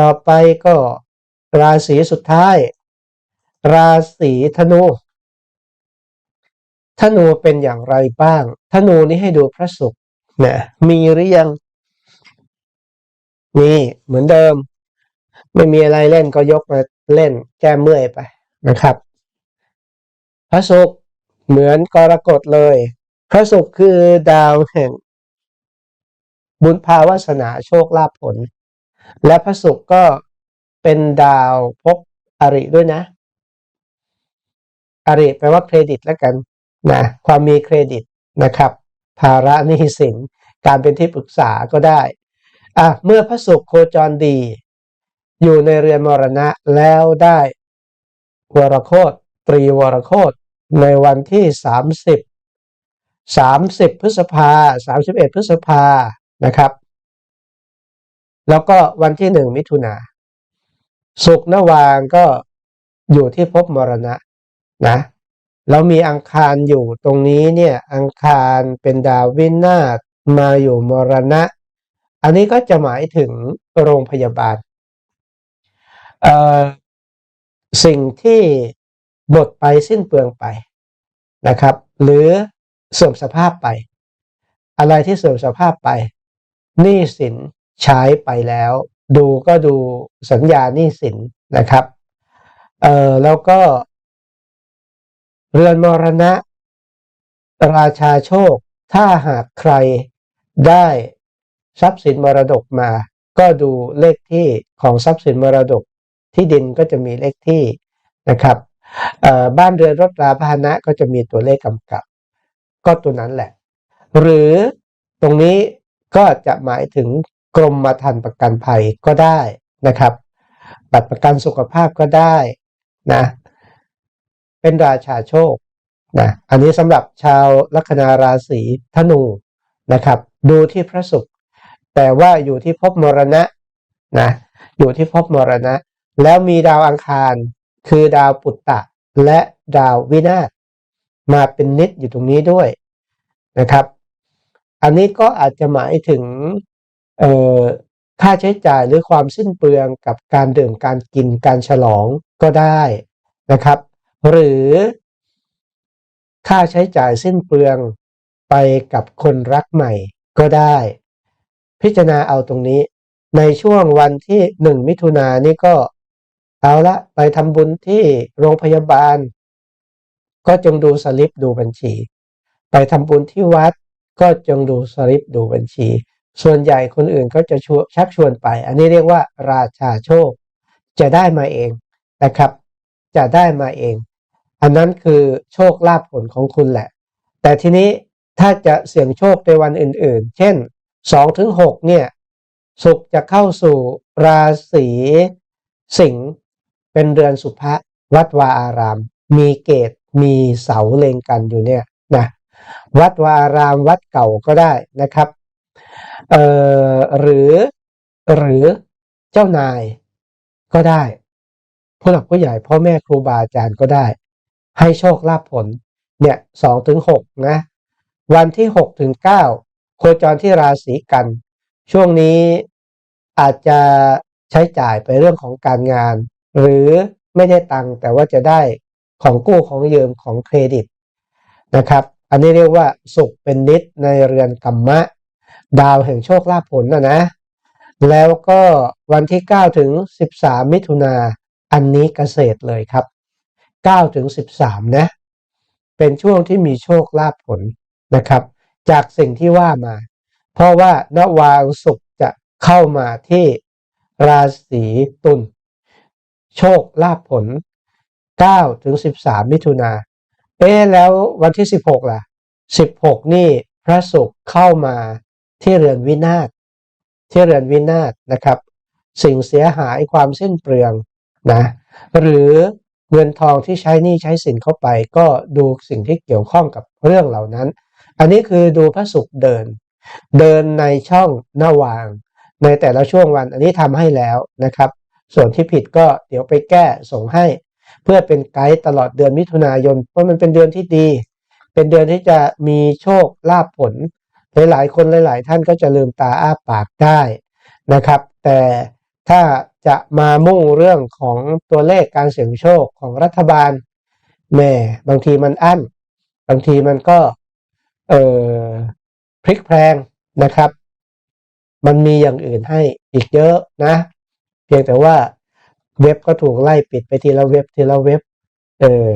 ต่อไปก็ราศีสุดท้าย ราศีธนูธนูเป็นอย่างไรบ้างธนูนี้ให้ดูพระศุกร์นะมีหรือยังมีเหมือนเดิม ไม่มีอะไรเล่นก็ยกมาเล่นแก้เมื่อยไปนะครับ พระศุกร์เหมือนกรกฎเลย พระศุกร์คือดาวแห่ง บุญภาวาสนาโชคลาภผล และพระศุกร์ก็เป็นดาวพบอริด้วยนะ อริแปลว่าเครดิตแล้วกันนะความมีเครดิตนะครับภาระนี้สินการเป็นที่ปรึกษาก็ได้อะเมื่อพระศุกร์โคจรดี อยู่ในเรือนมรณะแล้วได้วรโคตตรีวรโคตในวันที่สามสิบสามสิบพฤษภาสามสิบเอ็ดพฤษภานะครับ แล้วก็วันที่หนึ่งมิถุนาสุกนวางก็อยู่ที่ภพมรณะนะแล้วมีอังคารอยู่ตรงนี้เนี่ยอังคารเป็นดาววินาศมาอยู่มรณะ อันนี้ก็จะหมายถึงโรงพยาบาลเอ่อสิ่งที่หมดไปสิ้นเปลืองไปนะครับ หรือเสื่อมสภาพไป อะไรที่เสื่อมสภาพไปหนี้สิน ใช้ไปแล้ว ดูก็ดูสัญญาหนี้สินนะครับเอ่อแล้วก็ เรือนมรณะ ราชาโชค ถ้าหากใครได้ทรัพย์สินมรดกมา ก็ดูเลขที่ของทรัพย์สินมรดกที่ดินก็จะมีเลขที่นะครับบ้านเรือนรถราพาหนะก็จะมีตัวเลขกำกับ ก็ตัวนั้นแหละ หรือตรงนี้ก็จะหมายถึง กรมธรรม์ประกันภัยก็ได้นะครับ บัตรประกันสุขภาพก็ได้นะ เป็นราชาโชคนะอันนี้สำหรับชาวลัคนาราศีธนูนะครับ ดูที่พระศุกร์แต่ว่าอยู่ที่ภพมรณะนะอยู่ที่ภพมรณะ แล้วมีดาวอังคาร คือดาวปุตตะ และดาววินาศมาเป็นนิดอยู่ตรงนี้ด้วยนะครับ อันนี้ก็อาจจะหมายถึง ค่าใช้จ่ายหรือความสิ้นเปลืองกับการดื่มการกินการฉลองก็ได้นะครับ หรือค่าใช้จ่ายสิ้นเปลืองไปกับคนรักใหม่ก็ได้ พิจารณาเอาตรงนี้ ในช่วงวันที่หนึ่งมิถุนายนนี่ก็เอาละไปทำบุญที่โรงพยาบาล ก็จงดูสลิปดูบัญชี ไปทำบุญที่วัดก็จงดูสลิปดูบัญชี ส่วนใหญ่คนอื่นก็จะชชักชวนไป อันนี้เรียกว่าราชาโชค จะได้มาเองนะครับ จะได้มาเอง อันนั้นคือโชคลาภผลของคุณแหละ แต่ทีนี้ถ้าจะเสี่ยงโชคในวันอื่น ๆ เช่น2ถึง6เนี่ยสุขจะเข้าสู่ราศีสิงห์เป็นเรือนสุภะวัดวาอาราม มีเกตมีเสาเลงกันอยู่เนี่ยนะวัดวาอารามวัดเก่าก็ได้นะครับ เอ่อหรือหรือเจ้านายก็ได้ผู้หลักผู้ใหญ่พ่อแม่ครูบาอาจารย์ก็ได้ ให้โชคลาภผลเนี่ยสองถึงหกนะ วันที่หกถึงเก้าโคจรที่ราศีกัน ช่วงนี้อาจจะใช้จ่ายไปเรื่องของการงาน หรือไม่ได้ตังค์แต่ว่าจะได้ของกู้ของยืมของเครดิตนะครับ อันนี้เรียกว่าสุขเป็นนิดในเรือนกรรมะ ดาวแห่งโชคลาภผลนะนะ แล้วก็วันที่ 9 ถึง 13 มิถุนาอันนี้เกษตรเลยครับ 9 ถึง 13 นะ เป็นช่วงที่มีโชคลาภผลนะครับ จากสิ่งที่ว่ามา เพราะว่านวางสุขจะเข้ามาที่ราศีตุลโชคลาภผล 9 ถึง 13 มิถุนาเอ๊แล้ววันที่ 16 ล่ะ 16 นี่พระศุกร์เข้ามา ที่เรือนวินาศที่เรือนวินาศนะครับ สิ่งเสียหายความสิ้นเปลืองนะหรือเงินทองที่ใช้นี่ใช้สินเข้าไป ก็ดูสิ่งที่เกี่ยวข้องกับเรื่องเหล่านั้น อันนี้คือดูพระศุกร์เดิน เดินในช่องหน้าวาง ในแต่ละช่วงวันอันนี้ทำให้แล้วนะครับ ส่วนที่ผิดก็เดี๋ยวไปแก้ส่งให้ เพื่อเป็นไกด์ตลอดเดือนมิถุนายนเพราะมันเป็นเดือนที่ดี เป็นเดือนที่จะมีโชคลาภผล หลายๆคนหลาย ๆ ท่านก็จะลืมตาอ้าปากได้นะครับ แต่ถ้าจะมามุ่งเรื่องของตัวเลขการเสี่ยงโชคของรัฐบาลแม่บางทีมันอั้น บางทีมันก็เออพลิกแพลงนะครับ มันมีอย่างอื่นให้อีกเยอะนะ เพียงแต่ว่าเว็บก็ถูกไล่ปิดไปทีละเว็บทีละเว็บ เออ